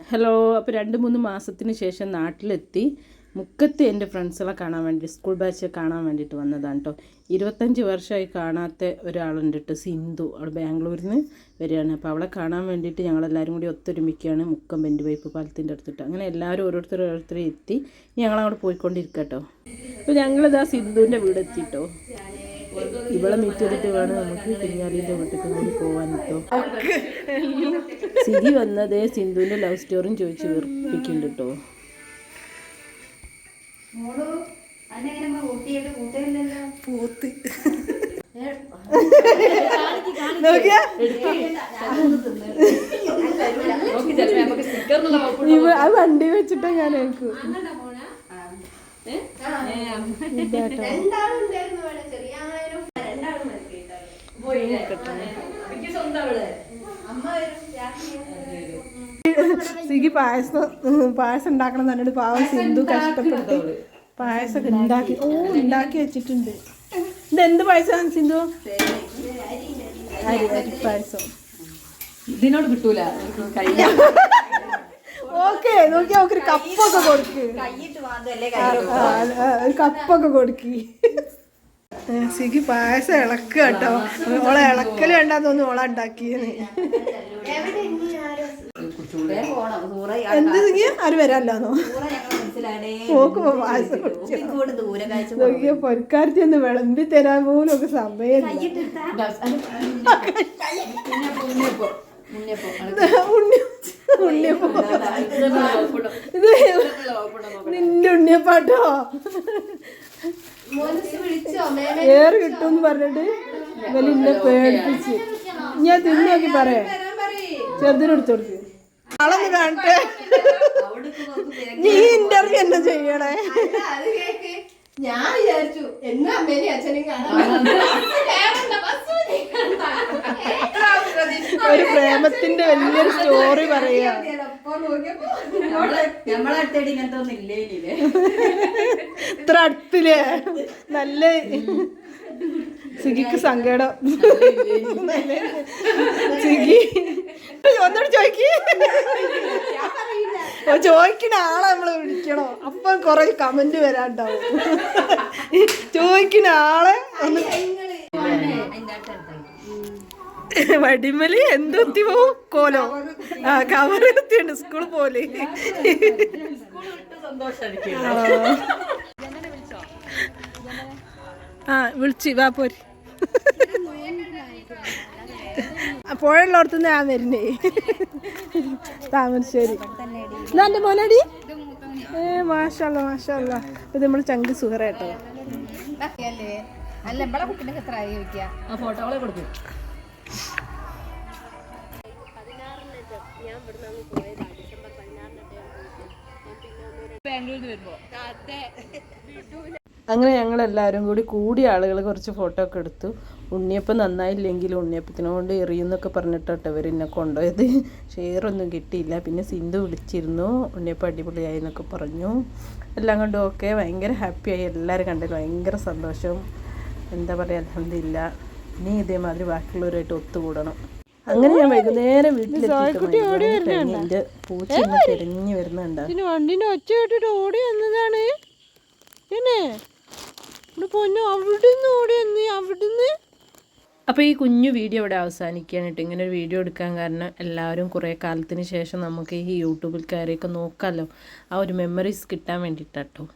Hello അപ്പോൾ രണ്ട് മൂന്ന് മാസത്തിന് ശേഷം നാട്ടിലെത്തി. മുക്കത്ത് എന്റെ ഫ്രണ്ട്സുകളെ കാണാൻ വേണ്ടി സ്കൂൾ ബാച്ച് കാണാൻ വേണ്ടിയിട്ട് വന്നതാണ് കേട്ടോ ഇരുപത്തഞ്ച് വർഷമായി കാണാത്ത ഒരാളുണ്ട് കേട്ടോ സിന്ധു. അവൾ ബാംഗ്ലൂരിൽ നിന്ന് വരികയാണ്. അപ്പോൾ അവളെ കാണാൻ വേണ്ടിയിട്ട് ഞങ്ങളെല്ലാവരും കൂടി ഒത്തൊരുമിക്കുകയാണ്. മുക്കം ബെൻഡ് പൈപ്പ് പാലത്തിന്റെ അടുത്തിട്ട്. അങ്ങനെ എല്ലാവരും ഓരോരുത്തർ ഓരോരുത്തരും എത്തി. ഞങ്ങളവിടെ പോയിക്കൊണ്ടിരിക്കട്ടോ കേട്ടോ അപ്പോൾ ഞങ്ങളിതാ സിന്ധുവിന്റെ വീട് എത്തിട്ടോ ഇവളെ മീറ്റ് ചെയ്തിട്ട് വേണം നമുക്ക് കുഞ്ഞാലിന്റെ വീട്ടിൽ കൂടി പോകാൻ കേട്ടോ സിരി വന്നതേ സിന്ധുവിന്റെ ലവ് സ്റ്റോറിയും ചോദിച്ച് വെറുപ്പിക്കുന്നുണ്ട് കേട്ടോ പൂത്ത്. അത് വണ്ടി വെച്ചിട്ടാ ഞാൻ എനിക്ക് സിഗി പായസം പായസം ഉണ്ടാക്കണം എന്നിട്ട് പാവം സിന്ധു കഷ്ടപ്പെട്ട് പായസം ഒക്കെ ഉണ്ടാക്കി. ഓ ഉണ്ടാക്കി വെച്ചിട്ടുണ്ട്. ഇത് എന്ത് പായസമാണ് സിന്ധു? അരി അരി പായസം. ഇതിനോട് കിട്ടൂല. ഓക്കെ നോക്കി ഒരു കപ്പൊക്കെ കൊടുക്ക്. ഒരു കപ്പൊക്കെ കൊടുക്കി. സിഗി പായസം ഇളക്കുക കേട്ടോ. ഓളെ ഇളക്കൽ വേണ്ടാന്ന് തോന്നുന്നു ഓളെ ഉണ്ടാക്കിയത് എന്ത് സിഗി? ആര് വരാല്ലാന്നോ പായസം നോക്കിയ പൊരക്കാരത്തി ഒന്ന് വിളമ്പി തരാൻ പോലും ഒക്കെ സമയം ഉണ്ണിയപ്പം നിന്റെ ഉണ്ണിയപ്പാട്ടോ. ഏറ് കിട്ടും പറഞ്ഞിട്ട് ഇവലിന്നെ പേടിപ്പിച്ച്. ഞാൻ തിന്നു നോക്കി പറയാം. ചെറുതിനെടുത്ത് കൊടുത്ത് ആളൊന്ന് കാണട്ടെ. നീ ഇന്റർവ്യൂ എന്നെ ചെയ്യണേ? ഞാൻ വിചാരിച്ചു എന്നാ അമ്മേനെയും അച്ഛനെയും കാണാൻ ഒരു പ്രേമത്തിന്റെ വലിയൊരു സ്റ്റോറി പറയാ. ഇങ്ങനത്തെ ഒന്നും ഇത്ര അടുത്തില്ലേ? നല്ല സിഗിക്ക് സങ്കടം. സിഗി. ഒന്നോട് ചോദിക്ക്. ഓ, ചോദിക്കണ ആളെ നമ്മൾ വിളിക്കണോ? അപ്പൊ കുറെ കമന്റ് വരാണ്ടാവും. ചോദിക്കണ ആളെ ഒന്ന് വടിമലി എന്തൊത്തി പോവും കോലോ. ആ കവർ എത്തിയുണ്ട് സ്കൂളിൽ പോലെ. ആ വിളിച്ചു വാ പോര്. പുഴയുള്ളടത്തുനിന്ന് ഞാൻ വരുന്നേ. താമരശ്ശേരി എന്നാ എന്റെ മോനടി. ഏ മാഷല്ല മാഷല്ല ഇത് നമ്മൾ ചങ്ക് സുഹറേട്ടോ അല്ല? നമ്മളെ കുട്ടീനെ എത്ര ആയി ചോദിക്കുക ആ ഫോട്ടോകളെ കൊടുക്കും. അങ്ങനെ ഞങ്ങൾ എല്ലാവരും കൂടി കൂടിയ ആളുകൾ കുറച്ച് ഫോട്ടോ ഒക്കെ എടുത്തു. ഉണ്ണിയപ്പം നന്നായില്ലെങ്കിൽ ഉണ്ണിയപ്പത്തിനെ കൊണ്ട് എറിയുന്നൊക്കെ പറഞ്ഞിട്ടോട്ടെ ഇവർ എന്നെ കൊണ്ടുപോയത്. ഷെയറൊന്നും കിട്ടിയില്ല. പിന്നെ സിന്ധു വിളിച്ചിരുന്നു. ഉണ്ണിയപ്പം അടിപൊളിയായി എന്നൊക്കെ പറഞ്ഞു. എല്ലാം കൊണ്ടും ഓക്കെ ഭയങ്കര ഹാപ്പിയായി എല്ലാവരും കണ്ടത് ഭയങ്കര സന്തോഷം. എന്താ പറയുക അലഹമില്ല ഇനി ഇതേമാതിരി ബാക്കിയുള്ളവരുമായിട്ട് ഒത്തുകൂടണം. അങ്ങനെ ഞാൻ വൈകുന്നേരം വീട്ടിലെത്തിയിട്ട് പൂച്ച തിരഞ്ഞു വരുന്നുണ്ടോ? വണ്ടിന്റെ ഒച്ച കേട്ടിട്ട് ഓടി വന്നതാണ്. അപ്പൊ ഇവിടെ പൊന്നു അവിടുന്ന് ഓടി വന്ന് അവിടുന്ന്. അപ്പോൾ ഈ കുഞ്ഞു വീഡിയോ ഇവിടെ അവസാനിക്കുകയാണ് കേട്ടോ. ഇങ്ങനെ ഒരു വീഡിയോ എടുക്കാൻ കാരണം എല്ലാവരും കുറേ കാലത്തിന് ശേഷം നമുക്ക് ഈ യൂട്യൂബിൽ കയറിയൊക്കെ നോക്കാമല്ലോ. ആ ഒരു മെമ്മറീസ് കിട്ടാൻ വേണ്ടിയിട്ടാട്ടോ.